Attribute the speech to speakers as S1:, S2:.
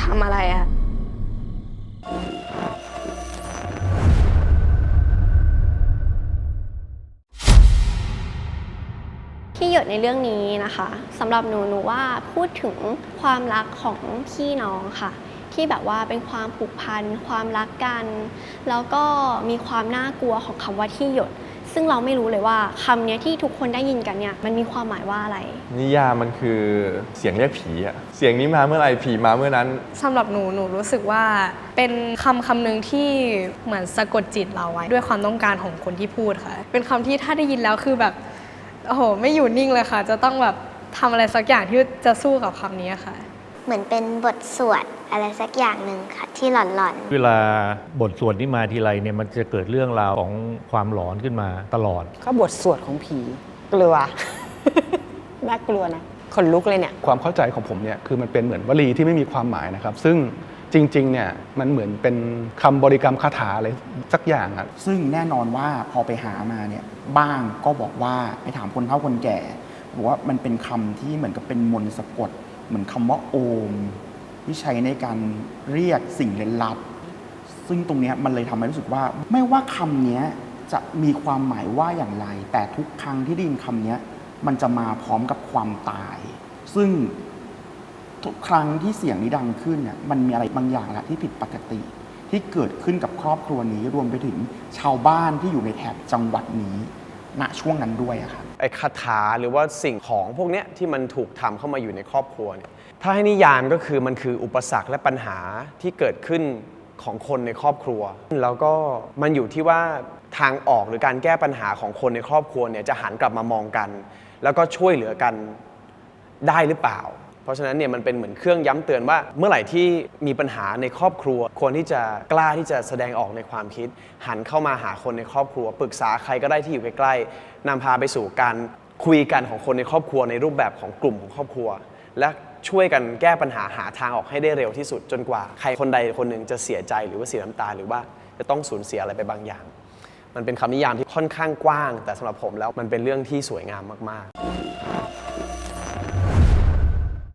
S1: ทำอะไรอะที่หยดในเรื่องนี้นะคะสำหรับหนูหนูว่าพูดถึงความรักของพี่น้องค่ะ ที่แบบว่าเป็นความผูกพัน ความรักกัน แล้วก็มีความน่ากลัวของคำว่าที่หยด ซึ่งเราไม่รู้เลยว่าคำเนี้ยที่ทุกคนได้ยินกันเนี่ยมันมีความหมายว่าอะไร
S2: นิยามมันคือเสียงเรียกผีอะเสียงนี้มาเมื่อไหร่ผีมาเมื่อนั้น
S3: สำหรับหนูหนูรู้สึกว่าเป็นคำคำหนึ่งที่เหมือนสะกดจิตเราไว้ ด้วยความต้องการของคนที่พูดค่ะ เป็นคำที่ถ้าได้ยินแล้วคือแบบโอ้โหไม่อยู่นิ่งเลยค่ะ จะต้องแบบทำอะไรสักอย่างที่จะสู้กับคำนี้ค่ะ
S4: เหมือนเป็นบทสวดอะไรสักอย่างหนึ่งค่ะ ที่หลอนๆ
S5: เวลาบทสวดนี้มาทีไรเนี่ยมันจะเกิดเรื่องราวของความหลอนขึ้นมาตลอด
S6: ก็บทสวดของผีกลัว น่ากลัวนะขนลุกเลยเนี่ย
S7: ความเข้าใจของผมเนี่ยคือมันเป็นเหมือนวลีที่ไม่มีความหมายนะครับ ซึ่งจริงๆเนี่ยมันเหมือนเป็นคำบริกรรมคาถาอะไรสักอย่างอะ
S8: ซึ่งแน่นอนว่าพอไปหามาเนี่ยบ้างก็บอกว่าไปถามคนเฒ่าคนแก่บอกว่ามันเป็นคำที่เหมือนกับเป็นมนต์สะกด เหมือนคำว่าโอม ที่ใช้ในการเรียกสิ่งเร้นลับ ซึ่งตรงนี้มันเลยทำให้รู้สึกว่า ไม่ว่าคำนี้จะมีความหมายว่าอย่างไร แต่ทุกครั้งที่ได้ยินคำนี้มันจะมาพร้อมกับความตาย ซึ่งทุกครั้งที่เสียงนี้ดังขึ้นเนี่ยมันมีอะไรบางอย่างละที่ผิดปกติ ที่เกิดขึ้นกับครอบครัวนี้รวมไปถึงชาวบ้านที่อยู่ในแถบจังหวัดนี้ ณช่วงนั้นด้วยอะครับ
S9: ไอ้คาถาหรือว่าสิ่งของพวกเนี้ยที่มันถูกทำเข้ามาอยู่ในครอบครัวเนี่ยถ้าให้นิยามก็คือมันคืออุปสรรคและปัญหาที่เกิดขึ้นของคนในครอบครัว แล้วก็มันอยู่ที่ว่าทางออกหรือการแก้ปัญหาของคนในครอบครัวเนี่ยจะหันกลับมามองกัน แล้วก็ช่วยเหลือกันได้หรือเปล่า เพราะฉะนั้นเนี่ยมันเป็นเหมือนเครื่องย้ำเตือนว่า เมื่อไหร่ที่มีปัญหาในครอบครัวควรที่จะกล้าที่จะแสดงออกในความคิด หันเข้ามาหาคนในครอบครัว ปรึกษาใครก็ได้ที่อยู่ใกล้ๆนำพาไปสู่การคุยกันของคนในครอบครัวในรูปแบบของกลุ่มของครอบครัว และช่วยกันแก้ปัญหาหาทางออกให้ได้เร็วที่สุดจนกว่า ใครคนใดคนหนึ่งจะเสียใจหรือว่าเสียน้ำตา หรือว่าจะต้องสูญเสียอะไรไปบางอย่าง มันเป็นคำนิยามที่ค่อนข้างกว้าง แต่สำหรับผมแล้วมันเป็นเรื่องที่สวยงามมาก ๆ